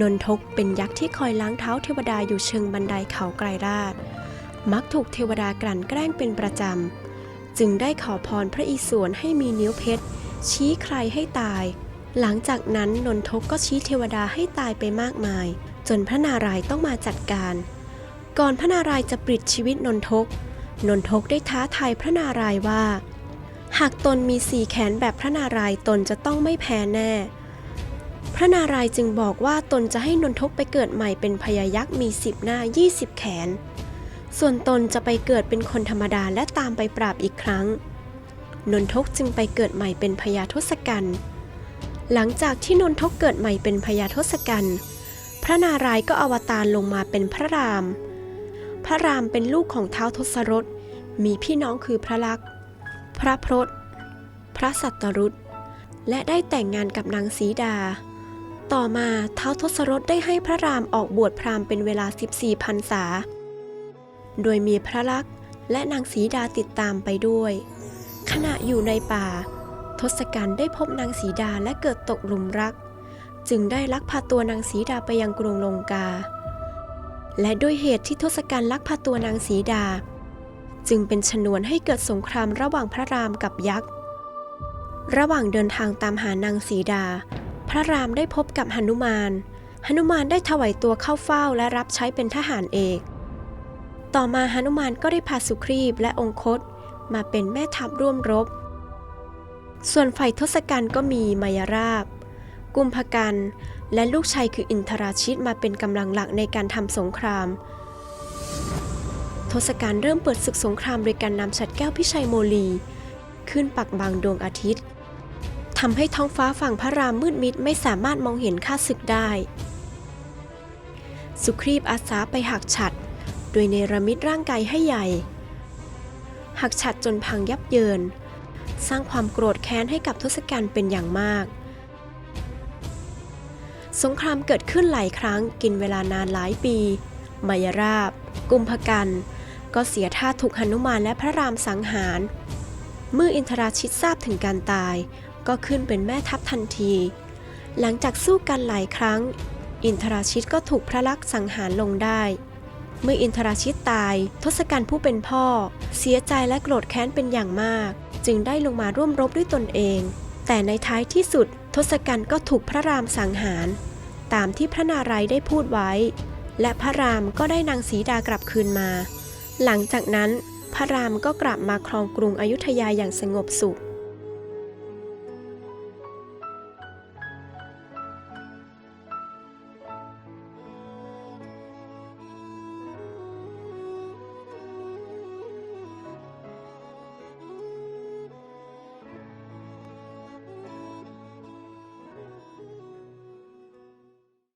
นนทกเป็นยักษ์ที่คอยล้างเท้าเทวดาอยู่เชิงบันไดเขาไกรราช มักถูกเทวดากลั่นแกล้งเป็นประจำ จึงได้ขอพรพระอิศวรให้มีนิ้วเพชร ชี้ใครให้ตาย หลังจากนั้นนนทกก็ชี้เทวดาให้ตายไปมากมาย จนพระนารายณ์ต้องมาจัดการ ก่อนพระนารายณ์จะปลิดชีวิตนนทก นนทกได้ท้าทายพระนารายณ์ว่า หากตนมีสี่แขนแบบพระนารายณ์ตนจะต้องไม่แพ้แน่ พระนารายณ์จึงบอกว่าตนจะให้นนทกไปเกิดใหม่เป็นพญายักษ์มีสิบหน้า 20 แขน ส่วนตนจะไปเกิดเป็นคนธรรมดาและตามไปปราบอีกครั้ง นนทกจึงไปเกิดใหม่เป็นพญาทศกัณฐ์หลังจากที่นนทกเกิดใหม่เป็นพญาทศกัณฐ์พระนารายณ์ก็อวตารลงมาเป็นพระราม พระรามเป็นลูกของเท้าวทศรถมีพี่น้องคือพระลักษณ์ พระพรตพระสัตตรุษและได้แต่งงานกับนางสีดา ต่อมาเท้าวทศรถได้ให้พระรามออกบวชพราหมณ์เป็นเวลา 14พรรษา โดยมีพระลักษณ์และนางสีดาติดตามไปด้วย ขณะอยู่ในป่า ทศกัณฐ์ได้พบนางสีดาและเกิดตกหลุมรัก จึงได้ลักพาตัวนางสีดาไปยังกรุงลงกา และด้วยเหตุที่ทศกัณฐ์ลักพาตัวนางสีดา จึงเป็นชนวนให้เกิดสงครามระหว่างพระรามกับยักษ์ ระหว่างเดินทางตามหานางสีดา พระรามได้พบกับหนุมาน หนุมานได้ถวายตัวเข้าเฝ้าและรับใช้เป็นทหารเอก ต่อมาหนุมานก็ได้พาสุครีบและองคต มาเป็นแม่ทัพร่วมรบ ส่วนฝ่ายทศกัณฐ์ก็มีมายราบ กุมภกันและลูกชายคืออินทราชิตมาเป็นกำลังหลักในการทำสงคราม ทศกัณฐ์เริ่มเปิดศึกสงครามโดยการนำฉัดแก้วพิชัยโมลี ขึ้นปักบังดวงอาทิตย์ทำให้ท้องฟ้าฝั่งพระรามมืดมิดไม่สามารถมองเห็นข้าศึกได้ สุครีบอาสาไปหักฉัด โดยเนรมิตร่างกายให้ใหญ่ หักฉัดจนพังยับเยิน สร้างความโกรธแค้นให้กับทศกัณฐ์เป็นอย่างมาก สงครามเกิดขึ้นหลายครั้งกินเวลานานหลายปี มายราบ กุมภกัน ก็เสียท่าถูกหนุมานและพระรามสังหาร เมื่ออินทราชิตทราบถึงการตาย ก็ขึ้นเป็นแม่ทัพทันที หลังจากสู้กันหลายครั้ง อินทราชิตก็ถูกพระลักษณ์สังหารลงได้ เมื่ออินทราชิตตาย ทศกัณฐ์ผู้เป็นพ่อ เสียใจและโกรธแค้นเป็นอย่างมาก จึงได้ลงมาร่วมรบด้วยตนเอง แต่ในท้ายที่สุด ทศกัณฐ์ก็ถูกพระรามสังหาร ตามที่พระนารายณ์ได้พูดไว้ และพระรามก็ได้นางสีดากลับคืนมา หลังจากนั้นพระรามก็กลับมาครองกรุงอยุธยาอย่างสงบสุข